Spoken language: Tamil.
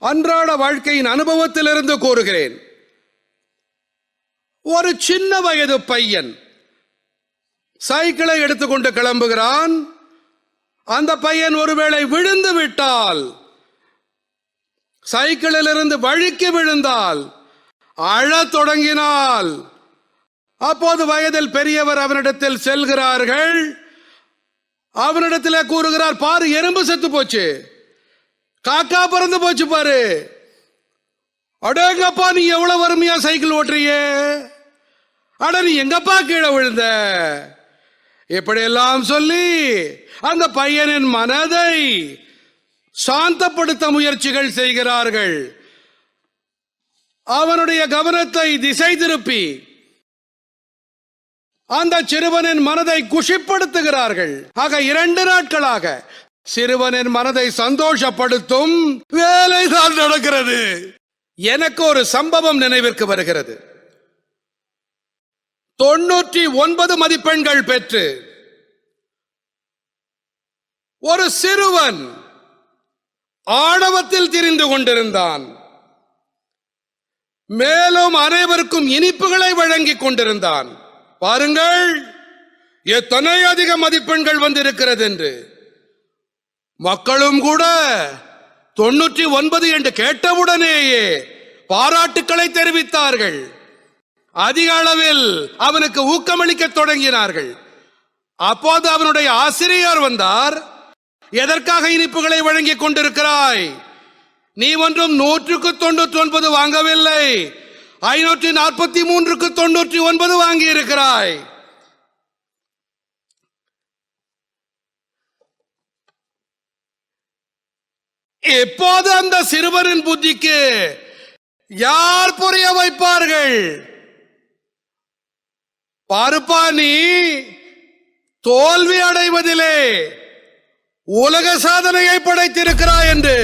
அன்றாட வாழ்க்கையின் அனுபவத்திலிருந்து கூறுகிறேன். ஒரு சின்ன வயது பையன் சைக்கிளை எடுத்துக்கொண்டு கிளம்புகிறான். அந்த பையன் ஒருவேளை விழுந்து விட்டால் சைக்கிளிலிருந்து வழுக்கி விழுந்தால் அழத் தொடங்கினால் அப்போது வயதில் பெரியவர் அவனிடத்தில் செல்கிறார்கள். அவனிடத்தில் கூறுகிறார் பாரு எறும்பு செத்து போச்சு. காக்கா பறந்து போச்சு பாரு. அடேங்கப்பா நீ எவ்வளவு வறுமையா சைக்கிள் ஓட்டுறியே? அட நீ எங்கப்பா கீழே விழுந்த? இப்படியெல்லாம் சொல்லி அந்த பையனின் மனதை சாந்தப்படுத்த முயற்சிகள் செய்கிறார்கள். அவனுடைய கவனத்தை திசை திருப்பி அந்த சிறுவனின் மனதை குஷிப்படுத்துகிறார்கள். ஆக இரண்டு நாட்களாக சிறுவனின் மனதை சந்தோஷப்படுத்தும் வேலைதான் நடக்கிறது. எனக்கு ஒரு சம்பவம் நினைவிற்கு வருகிறது. தொண்ணூற்றி ஒன்பது மதிப்பெண்கள் பெற்று ஒரு சிறுவன் ஆணவத்தில் திரிந்து கொண்டிருந்தான். மேலும் அனைவருக்கும் இனிப்புகளை வழங்கிக் கொண்டிருந்தான். பாருங்கள் எத்தனை அதிக மதிப்பெண்கள் வந்திருக்கிறது என்று. மக்களும் கூட தொண்ணூற்றி ஒன்பது என்று கேட்டவுடனேயே பாராட்டுக்களை தெரிவித்தார்கள். அதிக அளவில் அவனுக்கு ஊக்கமளிக்க தொடங்கினார்கள். அப்போது அவனுடைய ஆசிரியர் வந்தார். எதற்காக இனிப்புகளை வழங்கிக் கொண்டிருக்கிறாய்? நீ ஒன்றும் நூற்றுக்கு தொண்ணூற்றி ஒன்பது வாங்கவில்லை. ஐநூற்றி நாற்பத்தி மூன்றுக்கு தொண்ணூற்றி ஒன்பது வாங்கி இருக்கிறாய் எப்போது அந்த சிறுவரின் புத்திக்கு யார் புரிய வைப்பார்கள்? பாருப்பா நீ தோல்வி அடைவதிலே உலக சாதனையை படைத்திருக்கிறாய் என்று.